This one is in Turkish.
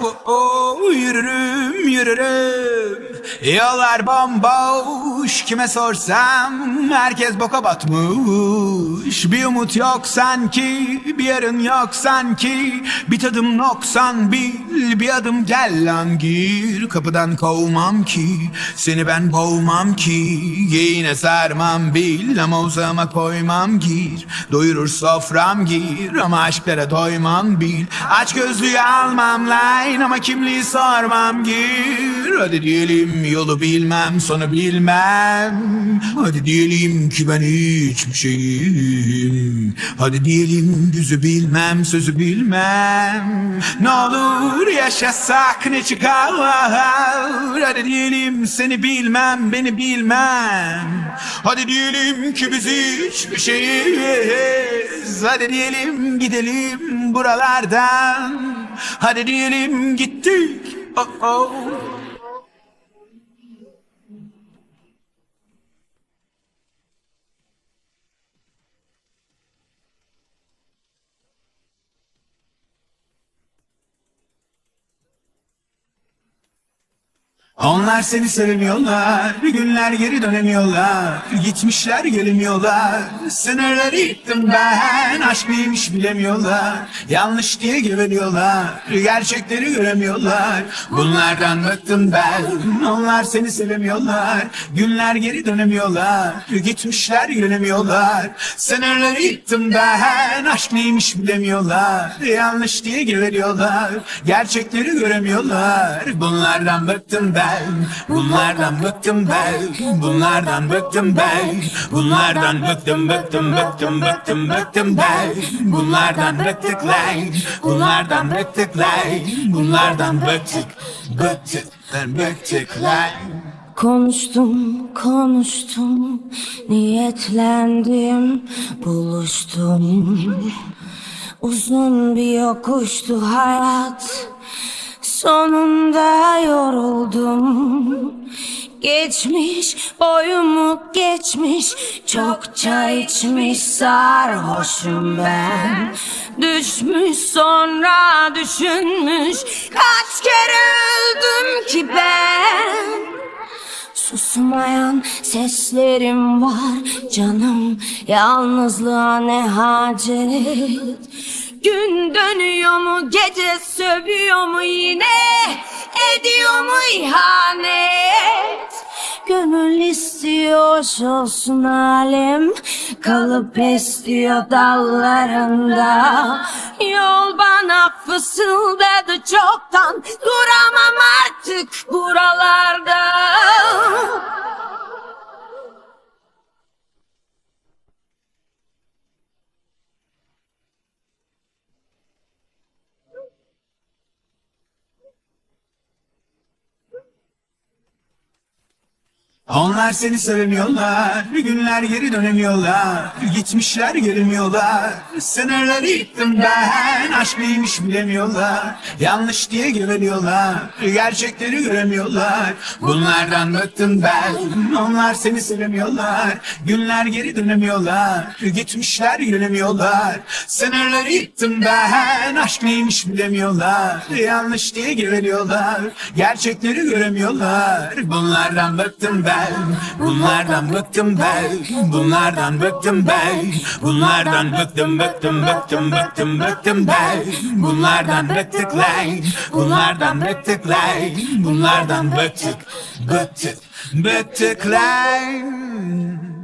oh, oh, yürürüm yürürüm Yollar bomboş kime sorsam Herkes boka batmış. Bir umut yok sanki Bir yarın yok sanki. Bir tadım noksan bil Bir adım gel lan gir. Kapıdan kovmam ki Seni ben boğmam ki. Yine sarmam bil Ama uzağıma koymam gir. Doyurur sofram gir Ama aşklara doymam bil. Aç gözlüğü almam line Ama kimliği sormam gir. Hadi diyelim yolu bilmem Sonu bilmem. Hadi diyelim ki ben hiçbir şeyim. Hadi diyelim yüzü bilmem Sözü bilmem. Ne olur yaşasak ne çıkar Hadi diyelim seni bilmem Beni bilmem. Hadi diyelim ki biz hiçbir şeyiz. Hadi diyelim gidelim buralardan. Hadi diyelim gittik oh oh Onlar seni sevmiyorlar, günler geri dönemiyorlar, gitmişler gelemiyorlar. Sınırları yıktım ben, aşk neymiş bilemiyorlar. Yanlış diye güveniyorlar, gerçekleri göremiyorlar. Bunlardan bıktım ben, onlar seni sevemiyorlar, günler geri dönemiyorlar, gitmişler gelemiyorlar. Sınırları yıktım ben, aşk neymiş bilemiyorlar. Yanlış diye güveniyorlar, gerçekleri göremiyorlar. Bunlardan bıktım ben, bunlardan bıktım ben, bunlardan bıktım ben, bunlardan bıktım bıktım bıktım bıktım bıktım ben, bunlardan bıktık lan, bunlardan bıktık lan, bunlardan bıktık, bıktık, bıktık lan. Konuştum, konuştum, niyetlendim, buluştum. Uzun bir yokuştu hayat, sonunda yoruldum. Geçmiş, boyumu geçmiş, çokça içmiş sarhoşum ben. Düşmüş sonra düşünmüş, kaç kere öldüm ki ben. Susmayan seslerim var canım Yalnızlığa ne hacet Gün dönüyor mu gece sövüyor mu yine? Ediyor mu ihanet? Gönül istiyor olsun halim Kalıp istiyor dallarında. Yol bana fısıldadı çoktan Onlar seni sevemiyorlar, günler geri dönemiyorlar, gitmişler gelemiyorlar. Sınırları yıktım ben, aşk neymiş bilemiyorlar. Yanlış diye güveniyorlar, gerçekleri göremiyorlar. Bunlardan bıktım ben, onlar seni sevemiyorlar. Günler geri dönemiyorlar, gitmişler gelemiyorlar. Sınırları yıktım ben, aşk neymiş bilemiyorlar. Yanlış diye güveniyorlar, gerçekleri göremiyorlar. Bunlardan bıktım ben, bunlardan bıktım ben, bunlardan bıktım ben, bunlardan bıktım bıktım bıktım bıktım bıktım ben, bunlardan bıktık lan, bunlardan bıktık lan, bunlardan bıktık, bıktık, bıktık lan.